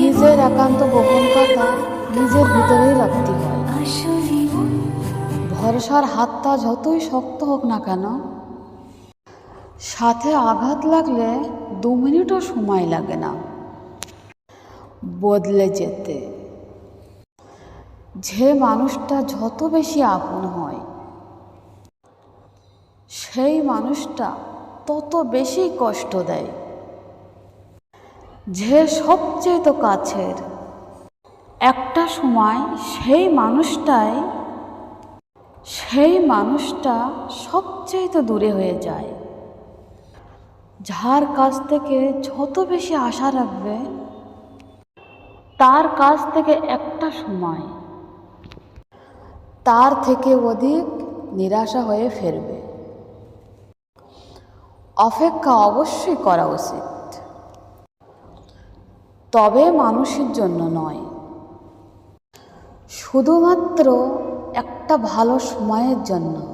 নিজের একান্ত গোপন কথা নিজের ভিতরেই রাখতে হয়। ভরসার হাতটা যতই শক্ত হোক না কেন, সাথে আঘাত লাগলে দু মিনিটও সময় লাগে না। বদলে যেতে। যে মানুষটা যত বেশি আপন হয়, সেই মানুষটা তত বেশি কষ্ট দেয়। যে সবচেয়ে তো কাছের। একটা সময় সেই মানুষটাই, সেই মানুষটা সবচেয়ে তো দূরে হয়ে যায়। যার কাছ থেকে যত বেশি আশা রাখবে, তার কাছ থেকে একটা সময়, তার থেকে অধিক নিরাশা হয়ে ফেরবে। অপেক্ষা অবশ্যই করা উচিত। তবে মানুষের জন্য নয়। শুধুমাত্র একটা ভালো সময়ের জন্য।